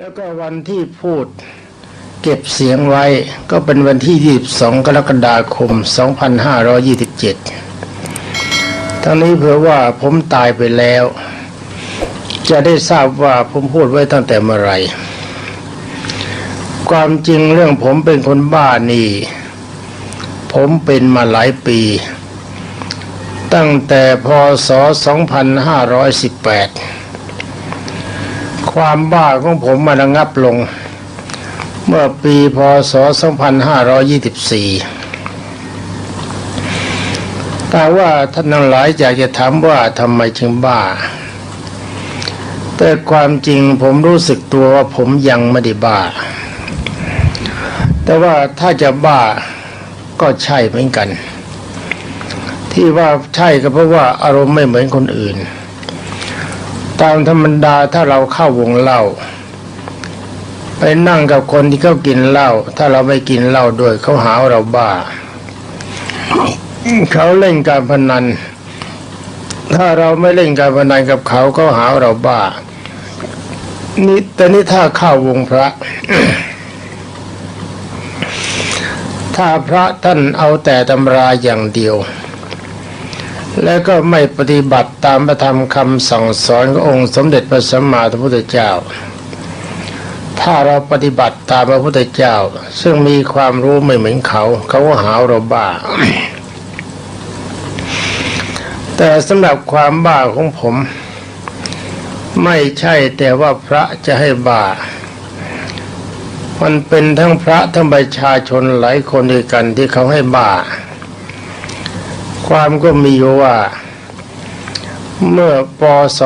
แล้วก็วันที่พูดเก็บเสียงไว้ก็เป็นวันที่ 22 กรกฎาคม 2527 ทั้งนี้เผื่อว่าผมตายไปแล้ว จะได้ทราบว่าผมพูดไว้ตั้งแต่เมื่อไร ความจริงเรื่องผมเป็นคนบ้านี่ ผมเป็นมาหลายปี ตั้งแต่พศ 2518 ความบ้าของผมมาระงับลง เมื่อปีพศ 2524 แต่ว่าท่านทั้งหลายอยากจะถามว่าทำไมจึงบ้า แต่ความจริงผมรู้สึกตัวว่าผมยังไม่ได้บ้า แต่ว่าถ้าจะบ้าก็ใช่เหมือนกัน ที่ว่าใช่ก็เพราะว่าอารมณ์ไม่เหมือนคนอื่น ตามธรรมดาถ้าเราเข้าวงเหล้าไปนั่งกับคนที่เขากินเหล้าถ้าเราไม่กินเหล้าด้วยเขาหาเราบ้า เขาเล่นการพนัน ถ้าเราไม่เล่นการพนันกับเขาก็หาว่าเราบ้านี่แต่นี่ถ้าเข้าวงพระ ถ้าพระท่านเอาแต่ตำราอย่างเดียว แล้วก็ไม่ปฏิบัติตามพระธรรมคำสั่งสอนขององค์สมเด็จพระสัมมาสัมพุทธเจ้า ถ้าเราปฏิบัติตามพระพุทธเจ้า ซึ่งมีความรู้ไม่เหมือนเขา เขาก็หาเราบ้า แต่สำหรับความบ้าของผม ไม่ใช่แต่ว่าพระจะให้บ้า มันเป็นทั้งพระทั้งประชาชนหลายคนด้วยกันที่เขาให้บ้า ความก็มีว่า เมื่อปศ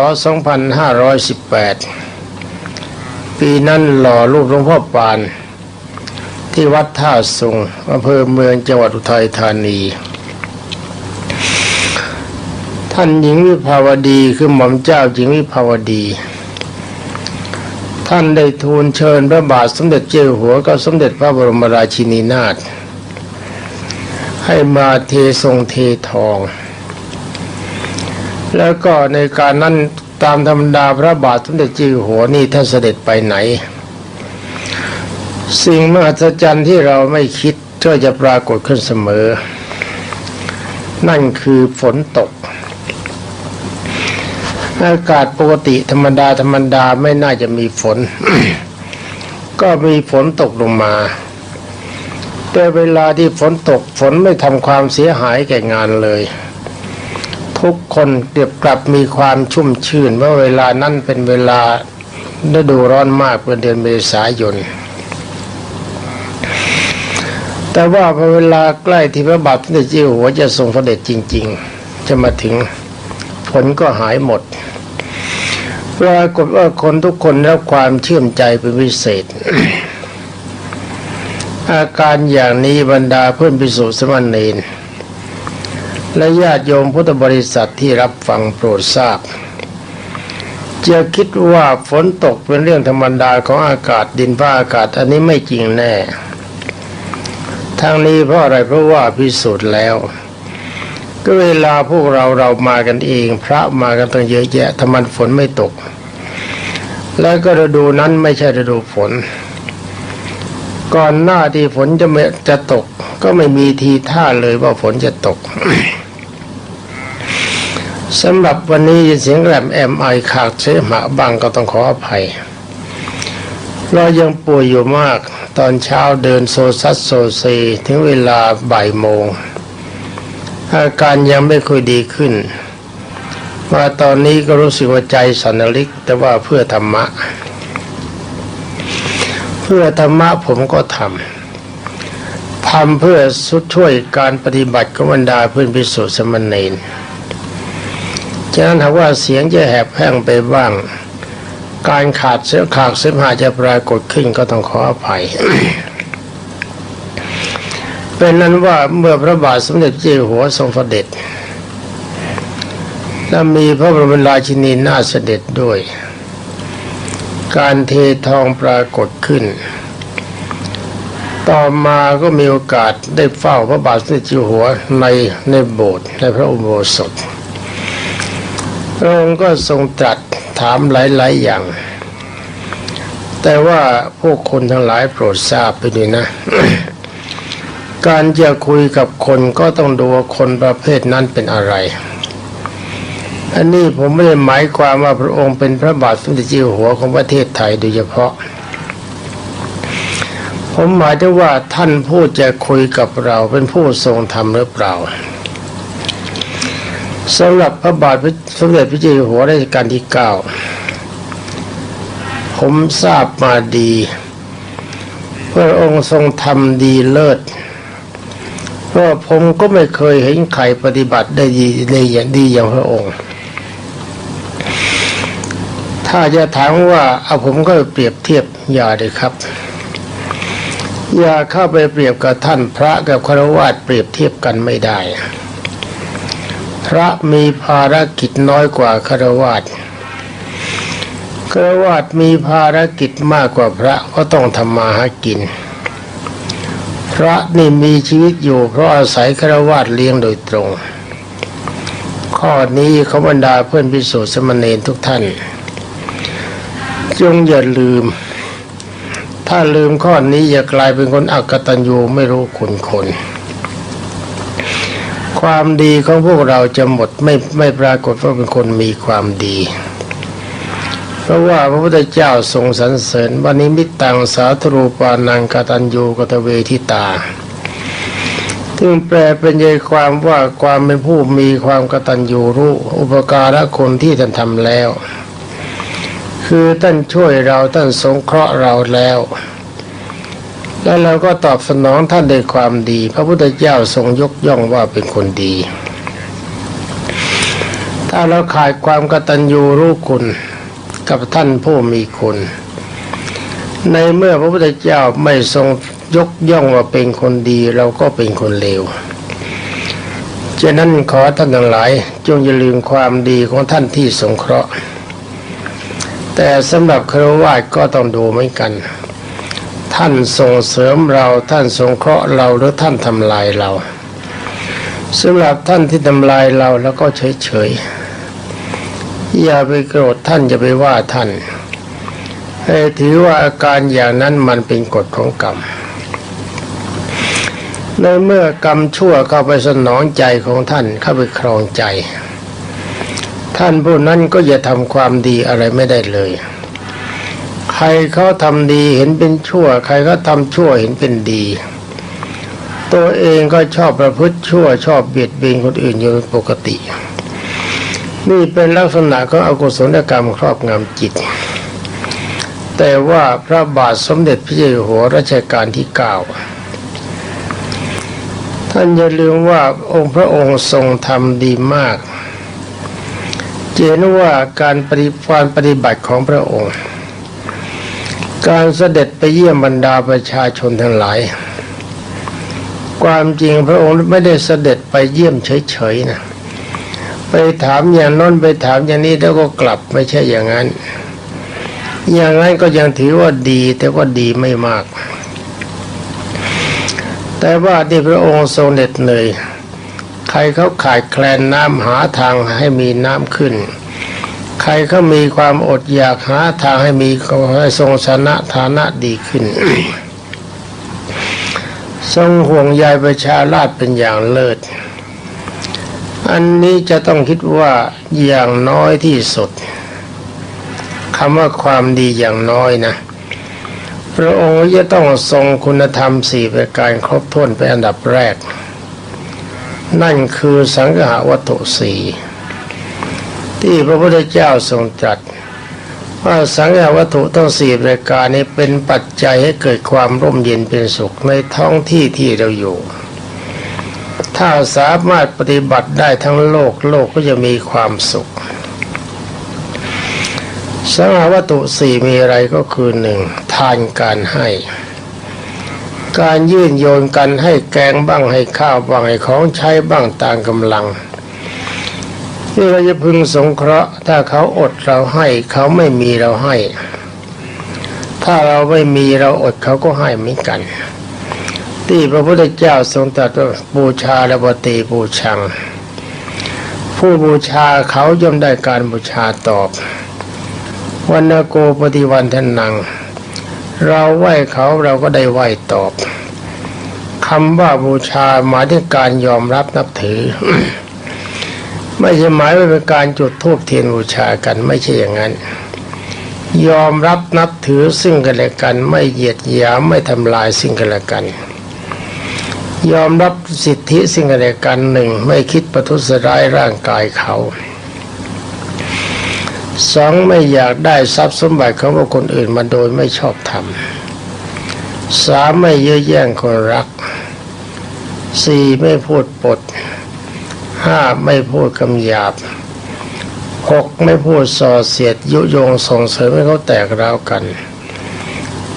2518 ปีนั้นหล่อรูปหลวงพ่อปาน ที่วัดท่าสุงอำเภอเมืองจังหวัดอุทัยธานี ท่านหญิงวิภาวดีคือหม่อมเจ้าหญิงวิภาวดี ท่านได้ทูลเชิญพระบาทสมเด็จเจ้าหัวกับสมเด็จพระบรมราชินีนาถ ให้มาเททรงเททอง แล้วก็ในการนั้นตามธรรมดาพระบาทสมเด็จจ้าอยู่หัวนี่ท่านเสด็จไปไหน สิ่งมหัศจรรย์ที่เราไม่คิดก็จะปรากฏขึ้นเสมอ นั่นคือฝนตก อากาศปกติธรรมดาธรรมดาไม่น่าจะมีฝน ก็มีฝนตกลงมา แต่เวลาที่ฝนตกฝนไม่ทำความเสียหายแก่งานเลย ทุกคนเดียบกลับมีความชุ่มชื่นว่าเวลานั้นเป็นเวลาฤดูร้อนมากเป็นเดือนเมษายน แต่ว่าพอเวลาใกล้ที่พระบาทสมเด็จเจ้าหัวจะทรงเสด็จจริง ๆ จะมาถึงฝนก็หายหมดปรากฏว่าคนทุกคนได้รับความเชื่อมใจเป็นพิเศษ อาการอย่างนี้บรรดาเพื่อนพิสุสมณเณรและญาติโยมพุทธบริษัทที่รับฟังโปรดทราบจะคิดว่าฝนตกเป็นเรื่องธรรมดาของอากาศดินฟ้าอากาศ อันนี้ไม่จริงแน่ทั้งนี้เพราะอะไรเพราะว่าพิสูจน์แล้ว ก็เวลาพวกเราเรามากันเอง พระมากันตั้งเยอะแยะทำไมฝนไม่ตก แล้วก็ฤดูนั้นไม่ใช่ฤดูฝน ก่อนหน้าที่ฝนจะไม่จะตก ก็ไม่มีทีท่าเลยว่าฝนจะตกสำหรับวันนี้ยินเสียงแหลมแอมไอขาดเสมหะบางก็ต้องขออภัย เรายังป่วยอยู่มาก ตอนเช้าเดินโซซัสโซเซถึงเวลาบ่ายโมง อาการยังไม่ค่อยดีขึ้น มาตอนนี้ก็รู้สึกว่าใจสันลิกแต่ว่าเพื่อธรรมะ พื่อธรรมะผมก็ทำทำเพื่อสุดช่วยการปฏิบัติของบรรดาเพื่อนพิสุทธิสมณเณรฉะนั้นหากว่าเสียงจะแหบแห้งไปบ้าง การขาดเสียขาดเสียหาจะปรากฏขึ้นก็ต้องขออภัยเป็นนั้นว่าเมื่อพระบาทสมเด็จเจ้าอยู่หัวทรงเสด็จและมีพระบรมราชินีนาเสด็จด้วย การเททองปรากฏขึ้น ต่อมาก็มีโอกาสได้เฝ้าพระบาทสมเด็จจ้าอยู่หัวในในโบสถ์ในพระอุโบสถพระองค์ก็ทรงตรัสถามหลาย ๆ อย่าง แต่ว่าพวกคนทั้งหลายโปรดทราบไปด้วยนะ การจะคุยกับคนก็ต้องดูว่าคนประเภทนั้นเป็นอะไร อันนี้ผมไม่ได้หมายความว่าพระองค์เป็นพระบาทสมเด็จเจ้าหัวของประเทศไทยโดยเฉพาะ ผมหมายถึงว่าท่านผู้จะคุยกับเราเป็นผู้ทรงธรรมหรือเปล่าสำหรับพระบาทสมเด็จพระเจ้าอยู่หัวรัชกาลที่เก้าผมทราบมาดีพระองค์ทรงทำดีเลิศเพราะผมก็ไม่เคยเห็นใครปฏิบัติได้ดีได้อย่างดีอย่างพระองค์ ถ้าจะถามว่าเอาผมก็เปรียบเทียบอย่าเลยครับ อย่าเข้าไปเปรียบกับท่านพระกับคารวะเปรียบเทียบกันไม่ได้ พระมีภารกิจน้อยกว่าคารวะคารวะมีภารกิจมากกว่าพระก็ต้องทำมาหากิน พระนี่มีชีวิตอยู่เพราะอาศัยคารวะเลี้ยงโดยตรง ข้อนี้ขาบรรดาเพื่อนพิสูจน์สมณเณรทุกท่าน จงอย่าลืม ถ้าลืมข้อนี้อย่ากลายเป็นคนอักตันยูไม่รู้คุณคนความดีของพวกเราจะหมดไม่ไม่ปรากฏว่าเป็นคนมีความดี เพราะว่าพระพุทธเจ้าทรงสรรเสริญวันนี้มิตตังสาธรูปานังกตัญญูกตเวทิตาซึ่งแปลเป็นใจความว่าความเป็นผู้มีความกตัญญูรู้อุปการะคนที่ท่านทำแล้ว คือท่านช่วยเราท่านสงเคราะห์เราแล้ว แล้วเราก็ตอบสนองท่านด้วยความดี พระพุทธเจ้าทรงยกย่องว่าเป็นคนดี ถ้าเราขาดความกตัญญูรู้คุณกับท่านผู้มีคุณ ในเมื่อพระพุทธเจ้าไม่ทรงยกย่องว่าเป็นคนดีเราก็เป็นคนเลวฉะนั้นขอท่านทั้งหลาย จงอย่าลืมความดีของท่านที่สงเคราะห์ แต่สำหรับครวาสก็ต้องดูเหมือนกัน ท่านส่งเสริมเราท่านสงเคราะห์เราหรือท่านทำลายเราสำหรับท่านที่ทำลายเราแล้วก็เฉยๆอย่าไปโกรธท่านอย่าไปว่าท่านให้ถือว่าอาการอย่างนั้นมันเป็นกฎของกรรมในเมื่อกรรมชั่วเข้าไปสนองใจของท่านเข้าไปครองใจ ท่านผู้นั้นก็อย่าทำความดีอะไรไม่ได้เลย ใครเขาทำดีเห็นเป็นชั่ว ใครเขาทำชั่วเห็นเป็นดี ตัวเองก็ชอบประพฤติชั่ว ชอบเบียดเบียนคนอื่นอยู่เป็นปกติ นี่เป็นลักษณะของอกุศลกรรมครอบงำจิต แต่ว่าพระบาทสมเด็จพระเจ้าอยู่หัวรัชกาลที่เก้าท่านอย่าลืมว่าองค์พระองค์ทรงทำดีมาก เจนว่าการปฏิบัติปฏิบัติของพระองค์ การเสด็จไปเยี่ยมบรรดาประชาชนทั้งหลาย ความจริงพระองค์ไม่ได้เสด็จไปเยี่ยมเฉยๆนะไปถามอย่างน้นไปถามอย่างนี้แล้วก็กลับไม่ใช่อย่างนั้น อย่างนั้นก็ยังถือว่าดีแต่ว่าดีไม่มาก แต่ว่าที่พระองค์ทรงเหน็ดเหนื่อยใครเขาขาด แคลนน้ำหาทางให้มีน้ำขึ้น ใครเขามีความอดอยากหาทางให้มีให้ทรงชนะฐานะดีขึ้น ทรงห่วงใยประชาราชเป็นอย่างเลิศ อันนี้จะต้องคิดว่าอย่างน้อยที่สุดคำว่าความดีอย่างน้อยนะพระองค์จะต้องทรงคุณธรรมสี่ประการครบถ้วนเป็นอันดับแรก นั่นคือสังหาวัตถุสี่ที่พระพุทธเจ้าทรงตรัสว่าสังหาวัตถุทั้งสี่ประการนี้เป็นปัจจัยให้เกิดความร่มเย็นเป็นสุขในท้องที่ที่เราอยู่ ถ้าสามารถปฏิบัติได้ทั้งโลกโลกก็จะมีความสุข สังหาวัตถุสี่มีอะไรก็คือหนึ่งทานการให้ การยื่นโยนกันให้แกงบ้างให้ข้าวบ้างให้ของใช้บ้างตามกำลังนี่เราจะพึงสงเคราะห์ ถ้าเขาอดเราให้ เขาไม่มีเราให้ ถ้าเราไม่มีเราอดเขาก็ให้เหมือนกัน ที่พระพุทธเจ้าทรงตรัสว่าบูชาและปฏิบูชัง ผู้บูชาเขาย่อมได้การบูชาตอบวันโกปฏิวันทนัง เราไหว้เขาเราก็ได้ไหว้ตอบคำว่าบูชาหมายถึงการยอมรับนับถือ ไม่ใช่หมายว่าเป็นการจุดธูปเทียนบูชากันไม่ใช่อย่างนั้น ยอมรับนับถือซึ่งกันและกัน ไม่เหยียดหยามไม่ทำลายซึ่งกันและกัน ยอมรับสิทธิซึ่งกันและกันหนึ่งไม่คิดประทุษร้ายร่างกายเขา สองไม่อยากได้ทรัพย์สมบัติของบุคคลอื่นมาโดยไม่ชอบธรรมสามไม่เย่อแย่งคนรักสี่ไม่พูดปดห้าไม่พูดคำหยาบหกไม่พูดส่อเสียดยุยงส่งเสริมให้เขาแตกร้าวกัน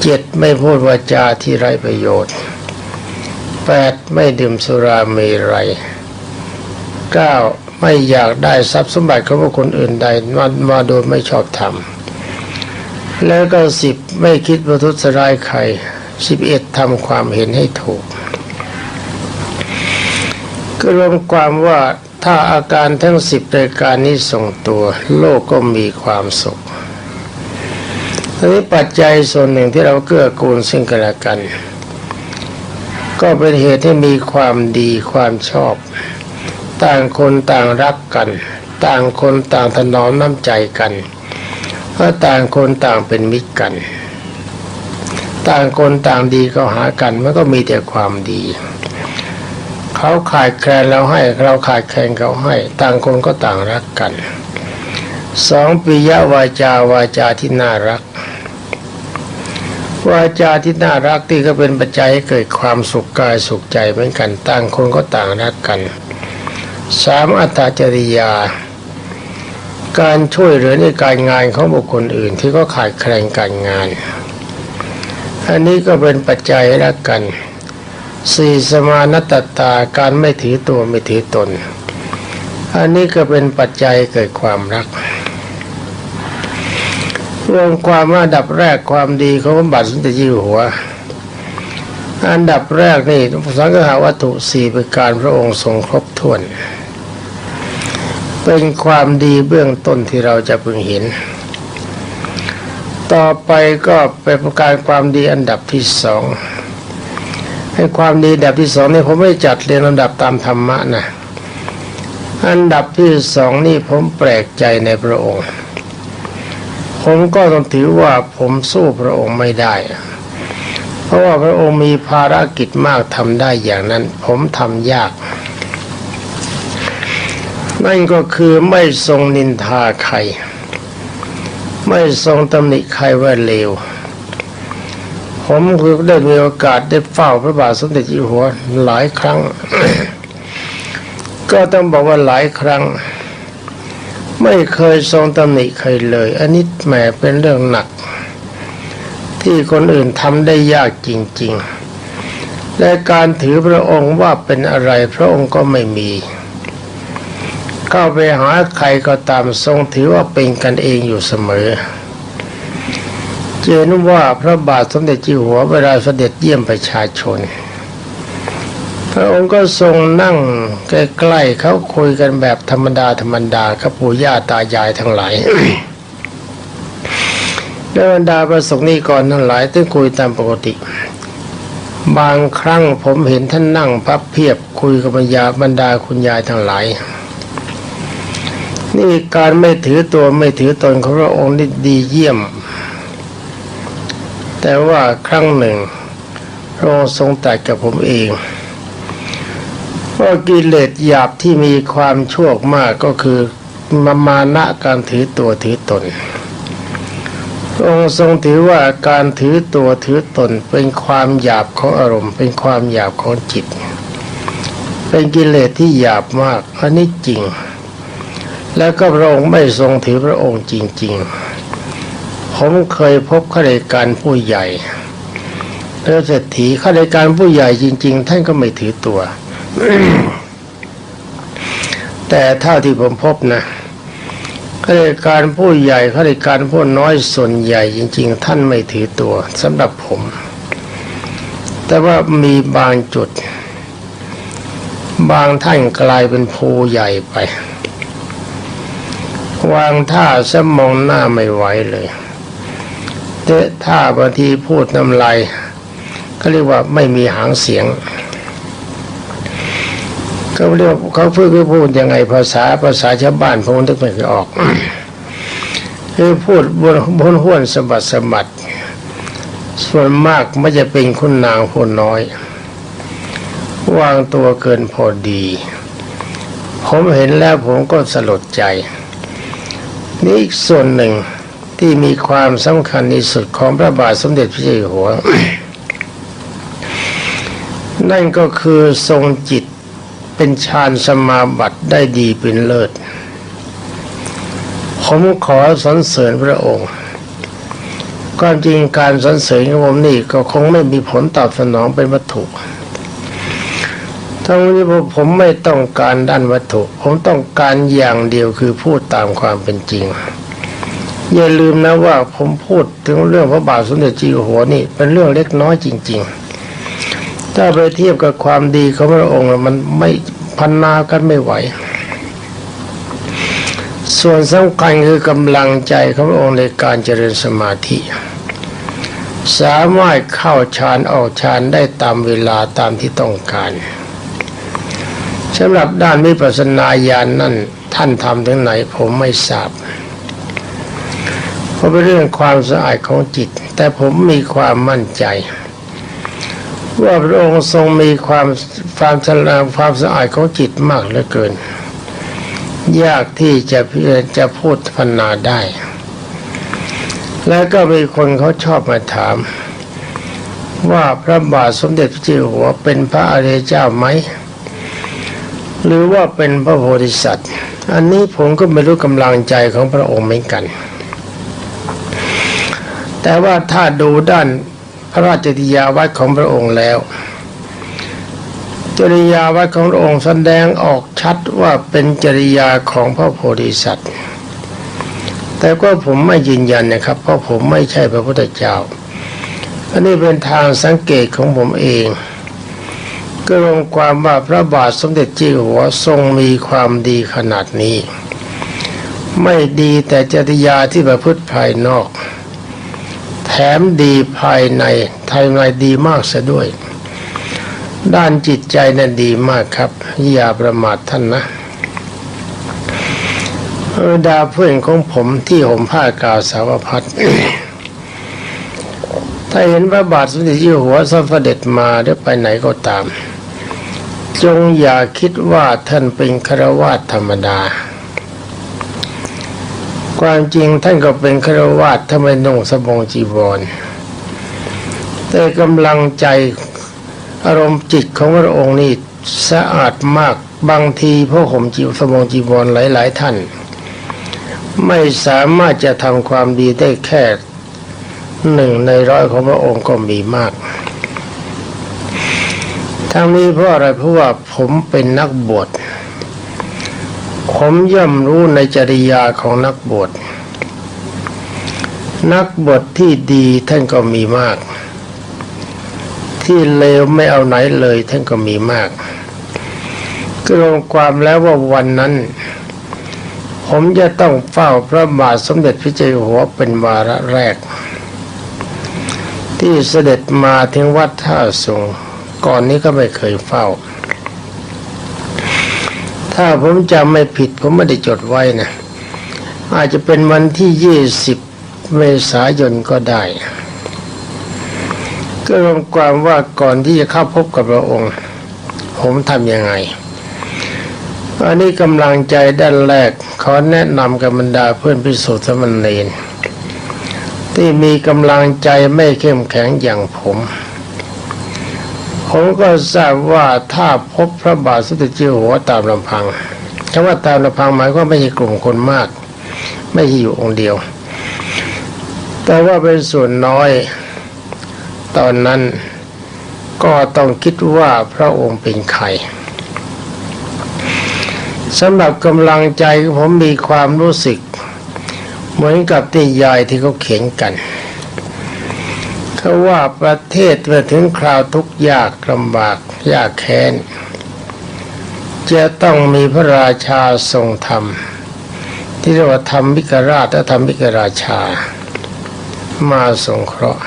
เจ็ดไม่พูดวาจาที่ไร้ประโยชน์แปดไม่ดื่มสุราเมรัยเก้า ไม่อยากได้ทรัพย์สมบัติของบุคคลอื่นใดมามาโดยไม่ชอบธรรมแล้วก็สิบไม่คิดประทุษร้ายใครสิบเอ็ดทำความเห็นให้ถูกก็รวมความว่าถ้าอาการทั้งสิบรายการนี้ส่งตัว โลกก็มีความสุขทีนี้ปัจจัยส่วนหนึ่งที่เราเกื้อกูลซึ่งกันและกัน ก็เป็นเหตุให้มีความดีความชอบ ต่างคนต่างรักกัน ต่างคนต่างถนอมน้ำใจกันเพราะต่างคนต่างเป็นมิตรกัน ต่างคนต่างดีก็หากันมันก็มีแต่ความดี เขาขาดแคลนเราให้เราขาดแคลนเขาให้ ต่างคนก็ต่างรักกันสองปิยวาจาวาจาที่น่ารัก วาจาที่น่ารักที่ก็เป็นปัจจัยให้เกิดความสุขกายสุขใจเหมือนกัน ต่างคนก็ต่างรักกัน สามอัตตาจริยา การช่วยเหลือในการงานของบุคคลอื่นที่ก็ขาดแคลนการงาน อันนี้ก็เป็นปัจจัยให้รักกันสี่สมานตตาการไม่ถือตัวไม่ถือตน อันนี้ก็เป็นปัจจัยเกิดความรักรวมความว่าอันดับแรกความดีของพระบาทสมเด็จเจ้าอยู่หัว อันดับแรกนี่สังฆาวัตถุสี่ประการพระองค์ทรงครบถ้วน เป็นความดีเบื้องต้นที่เราจะพึงเห็น ต่อไปก็เป็นประการความดีอันดับที่สองให้ความดีอันดับที่สองนี่ผมไม่จัดเรียงลำดับตามธรรมะนะอันดับที่สองนี่ผมแปลกใจในพระองค์ ผมก็ต้องถือว่าผมสู้พระองค์ไม่ได้ เพราะว่าพระองค์มีภารกิจมากทำได้อย่างนั้น ผมทำยาก นั่นก็คือไม่ทรงนินทาใคร ไม่ทรงตำหนิใครว่าเลว ผมคือได้มีโอกาสได้เฝ้าพระบาทสมเด็จอยู่หัวหลายครั้ง ก็ต้องบอกว่าหลายครั้ง ไม่เคยทรงตำหนิใครเลย อันนี้แหมเป็นเรื่องหนัก ที่คนอื่นทำได้ยากจริง ๆ และการถือพระองค์ว่าเป็นอะไรพระองค์ก็ไม่มี เข้าไปหาใครก็ตามทรงถือว่าเป็นกันเองอยู่เสมอเจนว่าพระบาทสมเด็จเจ้าหัวเวลาเสด็จเยี่ยมประชาชน พระองค์ก็ทรงนั่งใกล้ๆเขาคุยกันแบบธรรมดาธรรมดากับปู่ย่าตายายทั้งหลายและบรรดาประสงค์นิกรทั้งหลายที่คุยตามปกติ บางครั้งผมเห็นท่านนั่งพับเพียบคุยกับบรรยาบรรดาคุณยายทั้งหลาย นี่การไม่ถือตัวไม่ถือตนของพระองค์นี่ดีเยี่ยม แต่ว่าครั้งหนึ่งพระองค์ทรงตรัสกับผมเองว่ากิเลสหยาบที่มีความชั่วมากก็คือมามานะการถือตัวถือตนพระองค์ทรงถือว่าการถือตัวถือตนเป็นความหยาบของอารมณ์ เป็นความหยาบของจิต เป็นกิเลสที่หยาบมากอันนี้จริง แล้วก็พระองค์ไม่ทรงถือพระองค์จริง ๆ ผมเคยพบข้าราชการผู้ใหญ่แล้วเศรษฐีข้าราชการผู้ใหญ่จริง ๆ ท่านก็ไม่ถือตัว แต่เท่าที่ผมพบนะข้าราชการผู้ใหญ่ข้าราชการผู้น้อยส่วนใหญ่จริง ๆ ท่านไม่ถือตัวสำหรับผม แต่ว่ามีบางจุด บางท่านกลายเป็นภูใหญ่ไป วางท่าสมองหน้าไม่ไหวเลยแต่ถ้าบางทีพูดน้ำลายก็เรียกว่าไม่มีหางเสียงเขาเรียกเขาพูดคือพูดยังไงภาษาภาษาชาวบ้านผมนึกไม่อออกคือพูดบนบนห้วนสะบัดสะบัดส่วนมากไม่จะเป็นคุณนางผู้น้อย วางตัวเกินพอดี ผมเห็นแล้วผมก็สลดใจ นี่อีกส่วนหนึ่งที่มีความสำคัญที่สุดของพระบาทสมเด็จพระเจ้าอยู่หัว นั่นก็คือทรงจิตเป็นฌานสมาบัติได้ดีเป็นเลิศ ผมขอสรรเสริญพระองค์ความจริงการสรรเสริญของผมนี่ก็คงไม่มีผลตอบสนองเป็นวัตถุ ทั้งนี้ผมไม่ต้องการด้านวัตถุ ผมต้องการอย่างเดียวคือพูดตามความเป็นจริง อย่าลืมนะว่าผมพูดถึงเรื่องพระบาทสมเด็จเจีอยู่หัวนี่เป็นเรื่องเล็กน้อยจริง ๆ ถ้าไปเทียบกับความดีของพระองค์มันไม่พันนากันไม่ไหว ส่วนสำคัญคือกำลังใจของพระองค์ในการเจริญสมาธิสามารถเข้าฌานออกฌานได้ตามเวลาตามที่ต้องการ สำหรับด้านวิปัสสนาญาณนนั่นท่านทำถึงไหนผมไม่ทราบเพราะเป็นเรื่องความสะอาดของจิต แต่ผมมีความมั่นใจ ว่าพระองค์ทรงมีความความฉลาดความสะอาดของจิตมากเหลือเกิน ยากที่จะจะพูดพนาได้ แล้วก็มีคนเขาชอบมาถาม ว่าพระบาทสมเด็จพระเจ้าอยู่หัวเป็นพระอริยเจ้าไหม หรือว่าเป็นพระโพธิสัตว์ อันนี้ผมก็ไม่รู้กำลังใจของพระองค์เหมือนกัน แต่ว่าถ้าดูด้านพระราชกิยาวัดของพระองค์แล้วจริยาวัดของพระองค์แสดงออกชัดว่าเป็นจริยาของพระโพธิสัตว์ แต่ก็ผมไม่ยืนยันนะครับ เพราะผมไม่ใช่พระพุทธเจ้า อันนี้เป็นทางสังเกตของผมเอง ก็รวมความว่าพระบาทสมเด็จเจ้าหัวทรงมีความดีขนาดนี้ ไม่ดีแต่จริยาที่ประพฤติภายนอก แถมดีภายในภายในดีมากซะด้วย ด้านจิตใจนั้นดีมากครับ อย่าประมาทท่านนะเออดาเพื่อนของผมที่ห่มผ้ากาวสาวพัดถ้าเห็นพระบาทสมเด็จยู่หัวสมเด็จมาหรือไปไหนก็ตาม จงอย่าคิดว่าท่านเป็นคาวาสธรรมดา ความจริงท่านก็เป็นคาวาสทำไมนุ่งสบงจีวรแต่กำลังใจอารมณ์จิตของพระองค์นี่สะอาดมากบางทีพระห่มจีวสบงจีวรหลาย ๆ ท่าน ไม่สามารถจะทำความดีได้แค่หนึ่งในร้อยของพระองค์ก็มีมาก ทั้งนี้เพราะอะไรเพราะว่าผมเป็นนักบวชผมย่อมรู้ในจริยาของนักบวชนักบวชที่ดีท่านก็มีมาก ที่เลวไม่เอาไหนเลยท่านก็มีมากก็รวมความแล้วว่าวันนั้น ผมจะต้องเฝ้าพระบาทสมเด็จพระเจ้าอยู่หัวเป็นวาระแรก ที่เสด็จมาถึงวัดท่าสูง ก่อนนี้ก็ไม่เคยเฝ้า ถ้าผมจำไม่ผิดผมไม่ได้จดไว้นะ อาจจะเป็นวันที่ยี่สิบเมษายนก็ได้ ก็รวมความว่าก่อนที่จะเข้าพบกับพระองค์ ผมทำยังไงอันนี้กำลังใจด้านแรกขอแนะนำกับบรรดาเพื่อนพิสุทธิ์สมณเณรที่มีกำลังใจไม่เข้มแข็งอย่างผม ผมก็ทราบว่าถ้าพบพระบาทสมเด็จเจ้าหัวตามลำพังคำว่าตามลำพังหมายก็ไม่ใช่กลุ่มคนมาก ไม่ใช่อยู่องค์เดียว แต่ว่าเป็นส่วนน้อย ตอนนั้นก็ต้องคิดว่าพระองค์เป็นใครสำหรับกำลังใจผมมีความรู้สึก เหมือนกับที่ยายที่เขาเขียนกัน เขาว่าประเทศเมื่อถึงคราวทุกยากลำบากยากแค้น จะต้องมีพระราชาทรงธรรม ที่เรียกว่าธรรมวิกราชและธรรมวิกราชา มาสงเคราะห์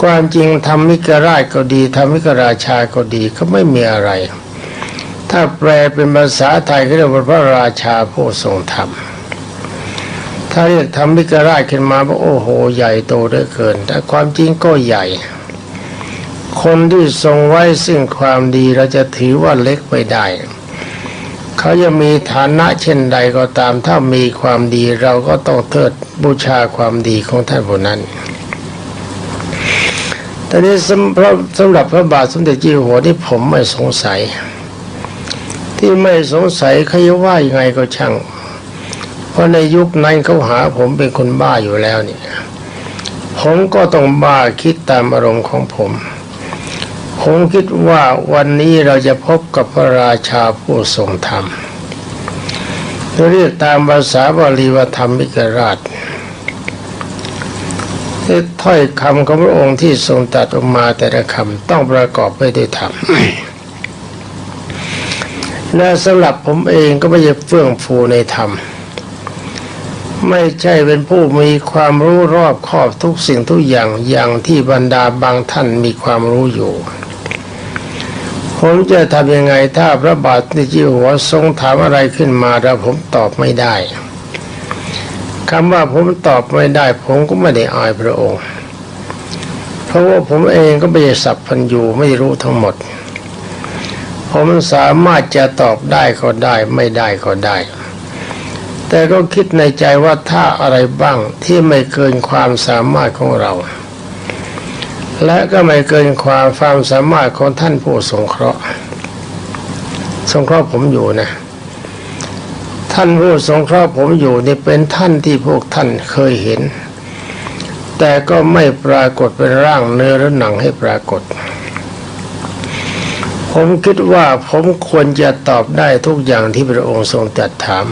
ความจริงทำมิกราชก็ดีทำมิกราชาก็ดีก็ไม่มีอะไร ถ้าแปลเป็นภาษาไทยก็เรียกว่าพระราชาผู้ทรงธรรม ถ้าเรียกทำมิกราชขึ้นมาว่าโอ้โห ใหญ่โตเหลือเกิน แต่ความจริงก็ใหญ่ คนที่ทรงไว้ซึ่งความดีเราจะถือว่าเล็กไปได้ เขาจะมีฐานะเช่นใดก็ตาม ถ้ามีความดีเราก็ต้องเทิดบูชาความดีของท่านผู้นั้นแต่นี้สำหรับสำหรับพระบาทสมเด็จเจ้าอยู่หัวที่ผมไม่สงสัย ที่ไม่สงสัยเขาจะว่ายังไงก็ช่าง เพราะในยุคนั้นเขาหาผมเป็นคนบ้าอยู่แล้วเนี่ยผมก็ต้องบ้าคิดตามอารมณ์ของผม ผมคิดว่าวันนี้เราจะพบกับพระราชาผู้ทรงธรรมเรียกตามภาษาบาลีว่าธรรมิกราชถ้อยคำของพระองค์ที่ทรงตัดออกมาแต่ละคำต้องประกอบไปด้วยธรรมและสำหรับผมเองก็ไม่ใช่เฟื่องฟูในธรรม ไม่ใช่เป็นผู้มีความรู้รอบครอบทุกสิ่งทุกอย่างอย่างที่บรรดาบางท่านมีความรู้อยู่ ผมจะทำยังไงถ้าพระบาทในจิหัวทรงถามอะไรขึ้นมาแล้วผมตอบไม่ได้คำว่าผมตอบไม่ได้ ผมก็ไม่ได้อายพระองค์ เพราะว่าผมเองก็ไม่สัพพัญญูไม่รู้ทั้งหมด ผมสามารถจะตอบได้ก็ได้ไม่ได้ก็ได้ แต่ก็คิดในใจว่าถ้าอะไรบ้างที่ไม่เกินความสามารถของเรา และก็ไม่เกินความความสามารถของท่านผู้สงเคราะห์ สงเคราะห์ผมอยู่นะ ท่านผู้สงเคราะห์ผมอยู่นี่เป็นท่านที่พวกท่านเคยเห็น แต่ก็ไม่ปรากฏเป็นร่างเนื้อและหนังให้ปรากฏผมคิดว่าผมควรจะตอบได้ทุกอย่างที่พระองค์ทรงตรัสถาม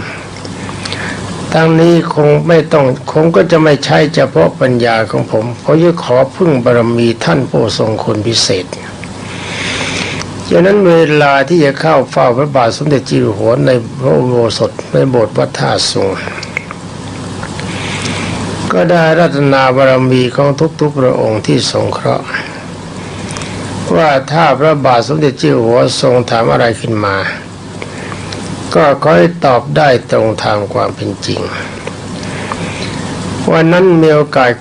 ทั้งนี้คงไม่ต้องคงก็จะไม่ใช่เฉพาะปัญญาของผมเพราะจะขอพึ่งบารมีท่านผู้ทรงคุณพิเศษฉะนั้นเวลาที่จะเข้าเฝ้าพระบาทสมเด็จจิวหัวในพระอุโบสถในโบสถ์วัดท่าสุงก็ได้รัตนาบารมีของทุกๆพระองค์ที่สงเคราะห์ ว่าถ้าพระบาทสมเด็จเจ้าอยู่หัวทรงถามอะไรขึ้นมา ก็ขอให้ตอบได้ตรงทางความเป็นจริง วันนั้นมีโอกาส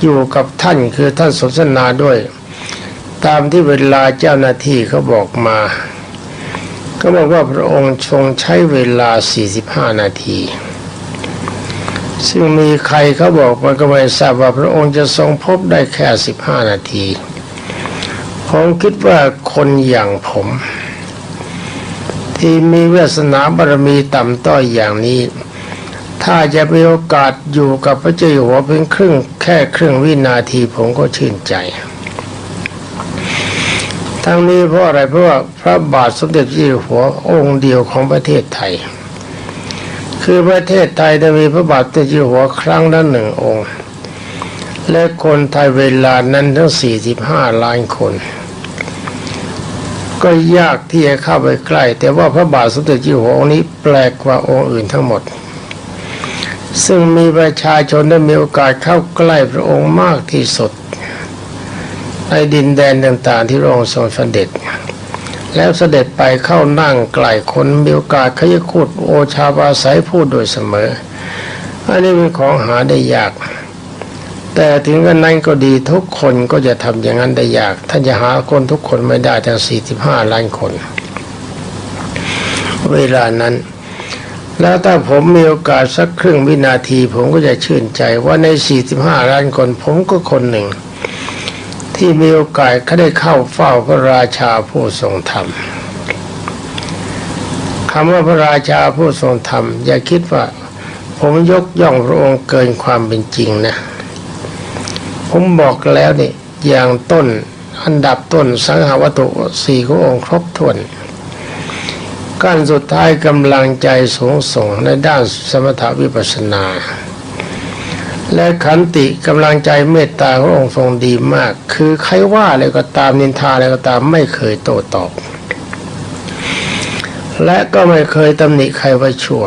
อยู่กับท่านคือท่านสนทนาด้วย ตามที่เวลาเจ้าหน้าที่เขาบอกมา ก็บอกว่าพระองค์ทรงใช้เวลา 45 นาที ซึ่งมีใครเขาบอกมาก็ไม่ทราบว่าพระองค์จะทรงพบได้แค่ 15 นาที ผมคิดว่าคนอย่างผม ที่มีวาสนาบารมีต่ำต้อยอย่างนี้ ถ้าจะมีโอกาสอยู่กับพระเจ้าอยู่หัวเพียงครึ่งแค่ครึ่งวินาทีผมก็ชื่นใจ ทั้งนี้เพราะอะไรเพราะว่าพระบาทสมเด็จพระเจ้าอยู่หัวองค์เดียวของประเทศไทย คือประเทศไทยจะมีพระบาทสมเด็จพระเจ้าอยู่หัวครั้งละหนึ่งองค์ และคนไทยเวลานั้นทั้ง 45 ล้านคน ก็ยากที่จะเข้าไปใกล้ แต่ว่าพระบาทสมเด็จเจ้าอยู่หัวองค์นี้แปลกกว่าองค์อื่นทั้งหมด ซึ่งมีประชาชนได้มีโอกาสเข้าใกล้พระองค์มากที่สุดในดินแดนต่างๆ ที่พระองค์ทรงเสด็จ แล้วเสด็จไปเข้านั่งใกลคนมีโอกาสขยคูดโอชาบาศัยพูดโดยเสมอ อันนี้เป็นของหาได้ยาก แต่ถึงกันนั้นก็ดีทุกคนก็จะทำอย่างนั้นได้ยากท่านจะหาคนทุกคนไม่ได้ทั้ง 45 ล้านคน เวลานั้น แล้วถ้าผมมีโอกาสสักครึ่งวินาที ผมก็จะชื่นใจว่าใน 45 ล้านคน ผมก็คนหนึ่ง ที่มีโอกาสเขาได้เข้าเฝ้าพระราชาผู้ทรงธรรมคำว่าพระราชาผู้ทรงธรรม อย่าคิดว่า ผมยกย่องพระองค์เกินความเป็นจริงนะ ผมบอกแล้วนี่อย่างต้นอันดับต้นสังหาวัตถุสี่ขององค์ครบถ้วนขั้นสุดท้ายกำลังใจสูงส่งในด้านสมถวิปัสนา และขันติกำลังใจเมตตาขององค์ทรงดีมาก คือใครว่าอะไรก็ตามนินทาอะไรก็ตามไม่เคยโต้ตอบ และก็ไม่เคยตำหนิใครว่าชั่ว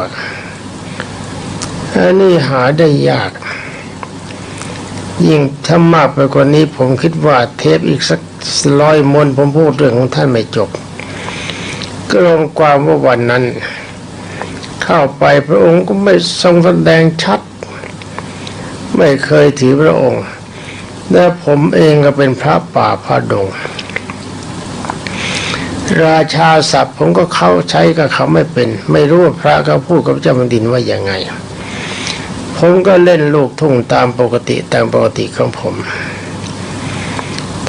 อันนี้หาได้ยาก ยิ่งถ้ามากไปกว่านี้ผมคิดว่าเทปอีกสักร้อยมนผมพูดเรื่องของท่านไม่จบก็รวมความว่าวันนั้น เข้าไปพระองค์ก็ไม่ทรงแสดงชัด ไม่เคยถือพระองค์ และผมเองก็เป็นพระป่าพระดง ราชาศัพท์ผมก็เข้าใช้กับเขาไม่เป็น ไม่รู้ว่าพระเขาพูดกับเจ้าแผ่นดินว่าอย่างไง ผมก็เล่นลูกทุ่งตามปกติตามปกติของผม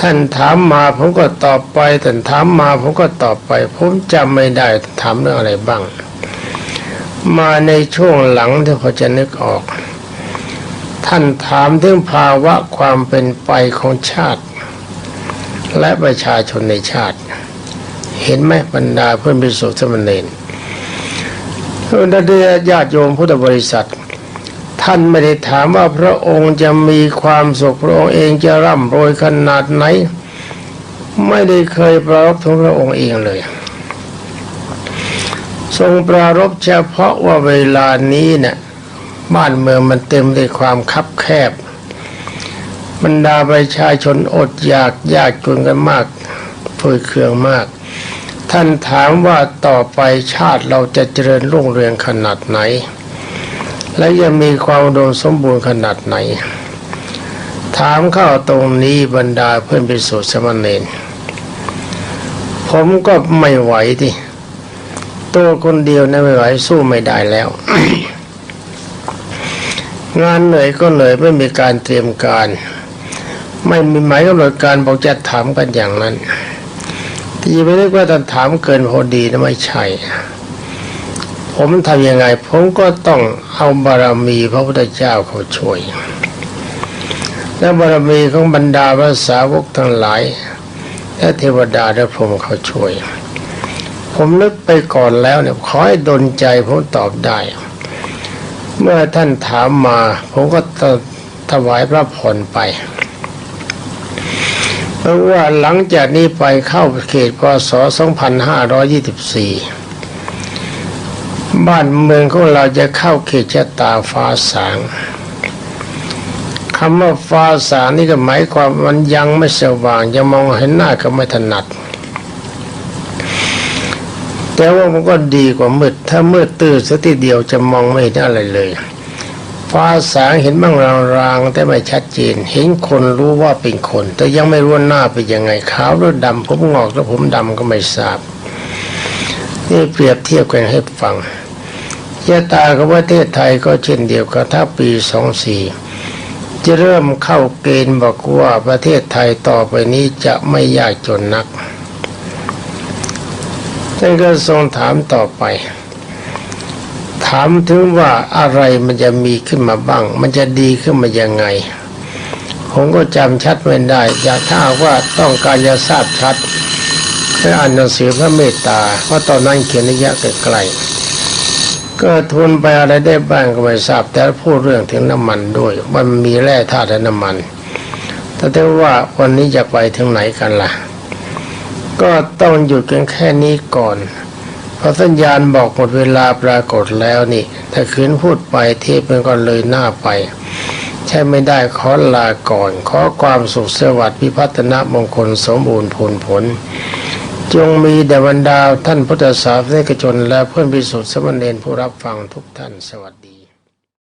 ท่านถามมาผมก็ตอบไปท่านถามมาผมก็ตอบไป ผมจำไม่ได้ถามเรื่องอะไรบ้าง มาในช่วงหลังที่พอจะนึกออก ท่านถามถึงภาวะความเป็นไปของชาติ และประชาชนในชาติ เห็นไหมบรรดาเพื่อนพิสุทธิ์สมณเณรเพื่อนญาติโยมพุทธบริษัท ท่านไม่ได้ถามว่าพระองค์จะมีความสุขพระองค์เองจะร่ำรวยขนาดไหน ไม่ได้เคยปรารบถึงพระองค์เองเลย ทรงปรารบเฉพาะว่าเวลานี้เนี่ยบ้านเมืองมันเต็มด้วยความคับแคบ บรรดาประชาชนอดอยากยากจนกันมากฝืดเคืองมาก ท่านถามว่าต่อไปชาติเราจะเจริญรุ่งเรืองขนาดไหน และยังมีความอุดมสมบูรณ์ขนาดไหน ถามเข้าตรงนี้บรรดาเพื่อนพิสุทธิ์สมณเณรผมก็ไม่ไหวที่ตัวคนเดียวนะไม่ไหวสู้ไม่ได้แล้ว งานเหนื่อยก็เหนื่อยไม่มีการเตรียมการ ไม่มีหมายกำหนดการบอกจะถามกันอย่างนั้นที่ไม่ได้ว่าท่านถามเกินพอดีนะไม่ใช่ ผมทำยังไง ผมก็ต้องเอาบารมีพระพุทธเจ้าเขาช่วย และบารมีของบรรดาพระสาวกทั้งหลาย และเทวดาและพรหมเขาช่วย ผมนึกไปก่อนแล้วเนี่ยขอให้ดลใจผมตอบได้ เมื่อท่านถามมา ผมก็ถวายพระพรไปเพราะว่าหลังจากนี้ไปเข้าเขตพศ2524 บ้านเมืองของเราจะเข้าเขตชะตาฟ้าสางคำว่าฟ้าสางนี่ก็หมายความมันยังไม่สว่างยังมองเห็นหน้าก็ไม่ถนัด แต่ว่ามันก็ดีกว่ามืด ถ้ามืดตื้อสักทีเดียวจะมองไม่เห็นอะไรเลย ฟ้าสางเห็นบ้างรางๆแต่ไม่ชัดเจน เห็นคนรู้ว่าเป็นคน แต่ยังไม่รู้หน้าเป็นยังไงขาวหรือดำผมงอกหรือผมดำก็ไม่ทราบนี่เปรียบเทียบกันให้ฟัง ยะตากับประเทศไทยก็เช่นเดียวกันถ้าปีสองสี่จะเริ่มเข้าเกณฑ์บอกว่าประเทศไทยต่อไปนี้จะไม่ยากจนนักท่านก็ทรงถามต่อไป ถามถึงว่าอะไรมันจะมีขึ้นมาบ้าง มันจะดีขึ้นมายังไง ผมก็จำชัดไม่ได้ อยากถ้าว่าต้องการจะทราบชัดให้อ่านหนังสือพระเมตตาเพราะตอนนั้นเขียนระยะไกลๆ ก็ทุนไปอะไรได้บ้างก็ไม่ทราบ แต่พูดเรื่องถึงน้ำมันด้วยว่ามันมีแร่ธาตุและน้ำมัน แต่ถ้าว่าวันนี้จะไปถึงไหนกันล่ะ ก็ต้องหยุดกันแค่นี้ก่อนเพราะสัญญาณบอกหมดเวลาปรากฏแล้วนี่ ถ้าคืนพูดไปเทพมันก็เลยหน้าไป ใช่ไม่ได้ขอลาก่อน ขอความสุขสวัสดิ์พิพัฒนมงคลสมบูรณ์ผลผล จงมีแด่บรรดาท่านพุทธศาสนิกชน และเพื่อนพิสุทธิ์สมณเณรผู้รับฟังทุกท่านสวัสดี